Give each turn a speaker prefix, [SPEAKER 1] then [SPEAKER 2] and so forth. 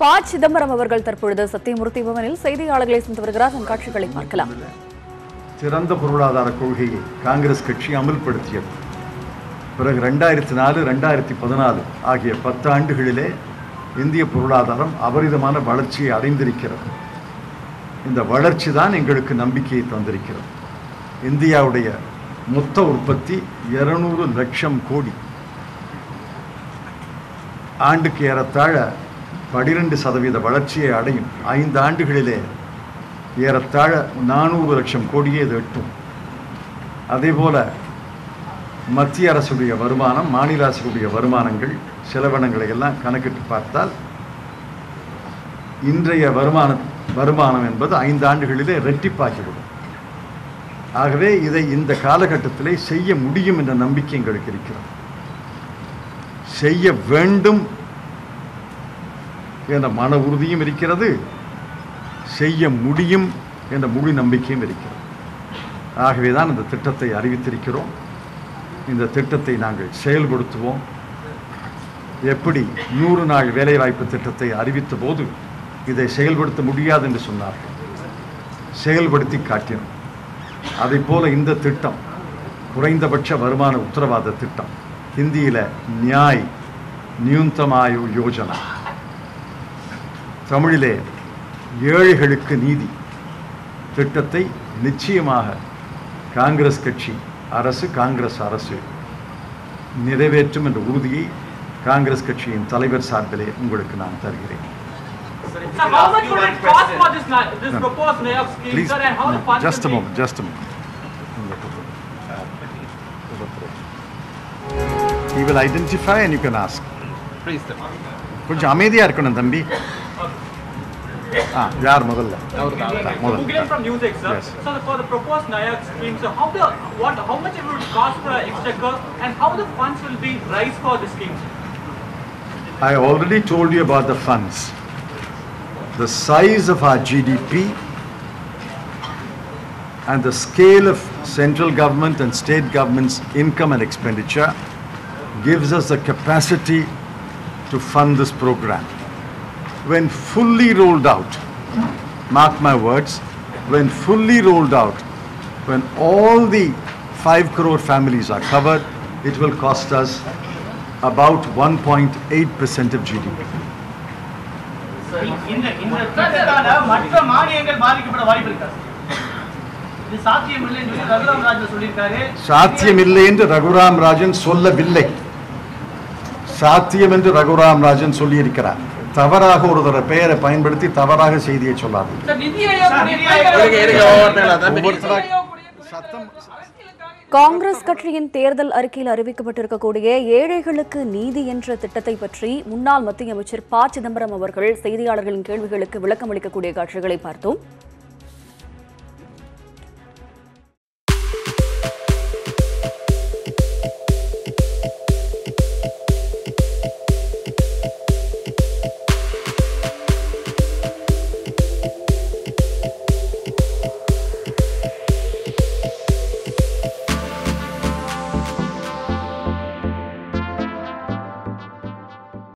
[SPEAKER 1] ப சிதம்பரம் அவர்கள் தற்பொழுது சத்தியமூர்த்தி பவனில் செய்தியாளர்களை சென்று வருகிறார். அந்த காட்சிகளை பார்க்கலாம்.
[SPEAKER 2] சிறந்த பொருளாதார கொள்கையை காங்கிரஸ் கட்சி அமல்படுத்தியது. பிறகு ரெண்டாயிரத்தி நாலு ரெண்டாயிரத்தி பதினாலு ஆகிய பத்து ஆண்டுகளிலே இந்திய பொருளாதாரம் அபரிதமான வளர்ச்சியை அடைந்திருக்கிறது. இந்த வளர்ச்சி தான் எங்களுக்கு நம்பிக்கையை தந்திருக்கிறது. இந்தியாவுடைய மொத்த உற்பத்தி இருநூறு லட்சம் கோடி. ஆண்டுக்கு ஏறத்தாழ பனிரெண்டு சதவீத வளர்ச்சியை அடையும் ஐந்து ஆண்டுகளிலே ஏறத்தாழ நானூறு லட்சம் கோடியே இது எட்டும். அதேபோல மத்திய அரசுடைய வருமானம் மாநில அரசுடைய வருமானங்கள் செலவினங்களை எல்லாம் கணக்கிட்டு பார்த்தால் இன்றைய வருமான வருமானம் என்பது ஐந்து ஆண்டுகளிலே ரெட்டிப்பாகிவிடும் ஆகவே இதை இந்த காலகட்டத்திலே செய்ய முடியும் என்ற நம்பிக்கை எங்களுக்கு இருக்கிறது. செய்ய வேண்டும் என்ற மன உறுதியும் இருக்கிறது செய்ய முடியும் என்ற முழு நம்பிக்கையும் இருக்கிறது. ஆகவே தான் இந்த திட்டத்தை அறிவித்திருக்கிறோம். இந்த திட்டத்தை நாங்கள் செயல்படுத்துவோம். எப்படி நூறு நாள் வேலைவாய்ப்பு திட்டத்தை அறிவித்த போது இதை செயல்படுத்த முடியாது என்று சொன்னார்கள். செயல்படுத்தி காட்டினோம். அதை போல இந்த திட்டம் குறைந்தபட்ச வருமான உத்தரவாத திட்டம் ஹிந்தியில் நியாய் நியூந்தமாயு யோஜனா. தமிழிலே ஏழைகளுக்கு நீதி திட்டத்தை நிச்சயமாக காங்கிரஸ் கட்சி அரசு காங்கிரஸ் அரசு நிறைவேற்றும் என்ற உறுதியை காங்கிரஸ் கட்சியின் தலைவர் சார்பிலே உங்களுக்கு நான் தருகிறேன் just a moment, just a moment. He will identify and you can ask. கொஞ்சம் அமைதியா இருக்கணும் தம்பி ಯಾರು ಮೊದಲ
[SPEAKER 3] Googling from music, sir.
[SPEAKER 2] Yes.
[SPEAKER 3] So for the proposed Nayak scheme, so how the what how much it would cost the an exchequer and how the funds will be raised for the scheme?
[SPEAKER 2] I already told you about the funds. The size of our GDP and the scale of central government and state government's income and expenditure gives us the capacity to fund this program When fully rolled out, mark my words, when fully rolled out, when all the 5 crore families are covered, it will cost us about 1.8% of GDP.
[SPEAKER 4] இந்த இந்த திட்டத்தால மற்ற மானியங்கள் பாதிக்கப்பட வாய்ப்பு இருக்கா இது சாத்தியம் இல்லைன்னு சொல்லி ரகுராம் ராஜன் சொல்லியிருக்காரு
[SPEAKER 2] சாத்தியமில்லை என்று ரகுராம் ராஜன் சொல்லவில்லை சாத்தியம் என்று ரகுராம் ராஜன் சொல்லியிருக்கிறார் தவறாக ஒருத்தர பெயரை பயன்படுத்தி தவறாக செய்தியை சொல்லாது
[SPEAKER 1] காங்கிரஸ் கட்சியின் தேர்தல் அறிக்கையில் அறிவிக்கப்பட்டிருக்கக்கூடிய ஏழைகளுக்கு நீதி என்ற திட்டத்தை பற்றி முன்னாள் மத்திய அமைச்சர் ப சிதம்பரம் அவர்கள் செய்தியாளர்களின் கேள்விகளுக்கு விளக்கம் அளிக்கக்கூடிய காட்சிகளை பார்த்தோம்.